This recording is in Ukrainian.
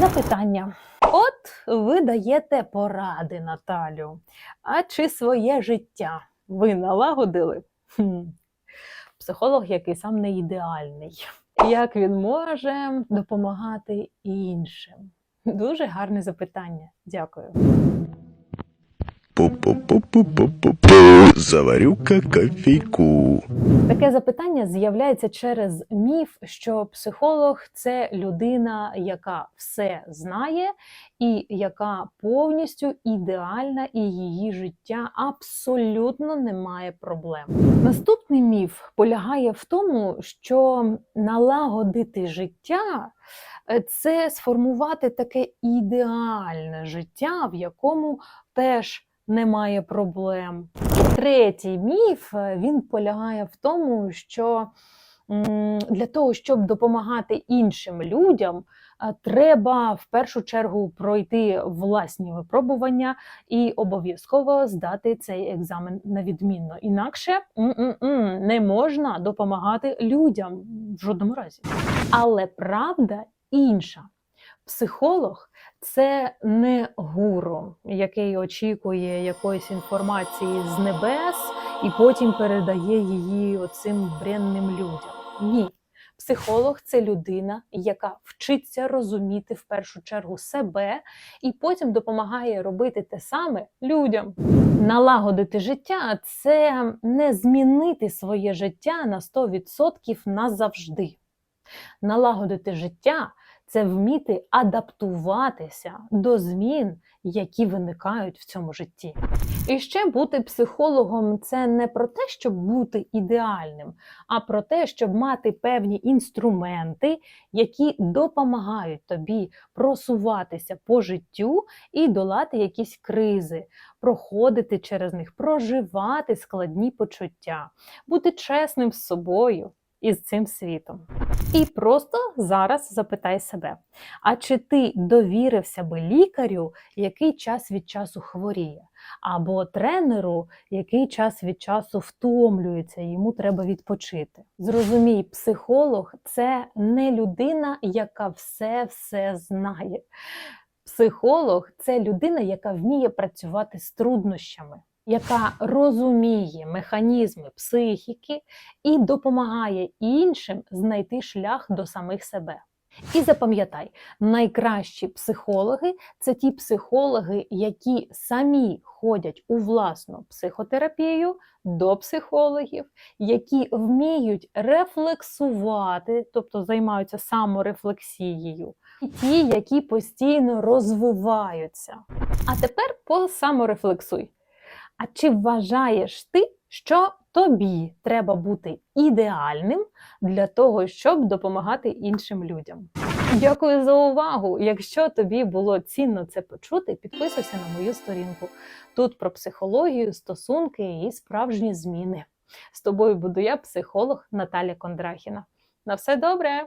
Запитання. От ви даєте поради Наталю. А чи своє життя ви налагодили? Хм. Психолог, який сам не ідеальний. Як він може допомагати іншим? Дуже гарне запитання. Дякую. Заварю-ка кофейку. Таке запитання з'являється через міф, що психолог це людина, яка все знає, і яка повністю ідеальна, і її життя абсолютно не має проблем. Наступний міф полягає в тому, що налагодити життя це сформувати таке ідеальне життя, в якому теж немає проблем. Третій міф е, він полягає в тому, що для того, щоб допомагати іншим людям, е, треба в першу чергу пройти власні випробування і обов'язково здати цей екзамен на відмінно. Інакше м-м-м, не можна допомагати людям в жодному разі. Але правда інша. Психолог це не гуру, який очікує якоїсь інформації з небес і потім передає її оцим бренним людям. Ні. Психолог це людина, яка вчиться розуміти в першу чергу себе і потім допомагає робити те саме людям. Налагодити життя це не змінити своє життя на 100% назавжди. Налагодити життя це вміти адаптуватися до змін, які виникають в цьому житті. І ще бути психологом це не про те, щоб бути ідеальним, а про те, щоб мати певні інструменти, які допомагають тобі просуватися по життю і долати якісь кризи, проходити через них, проживати складні почуття, бути чесним з собою і з цим світом. І просто зараз запитай себе: а чи ти довірився би лікарю, який час від часу хворіє, або тренеру, який час від часу втомлюється, йому треба відпочити? Зрозумій, психолог це не людина, яка все все знає. Психолог це людина, яка вміє працювати з труднощами яка розуміє механізми психіки і допомагає іншим знайти шлях до самих себе. І запам'ятай, найкращі психологи це ті психологи, які самі ходять у власну психотерапію до психологів, які вміють рефлексувати, тобто займаються саморефлексією, і ті, які постійно розвиваються. А тепер посаморефлексуй. А чи вважаєш ти, що тобі треба бути ідеальним для того, щоб допомагати іншим людям? Дякую за увагу! Якщо тобі було цінно це почути, підписуйся на мою сторінку. Тут про психологію, стосунки і справжні зміни. З тобою буду я, психолог Наталя Кондрахіна. На все добре!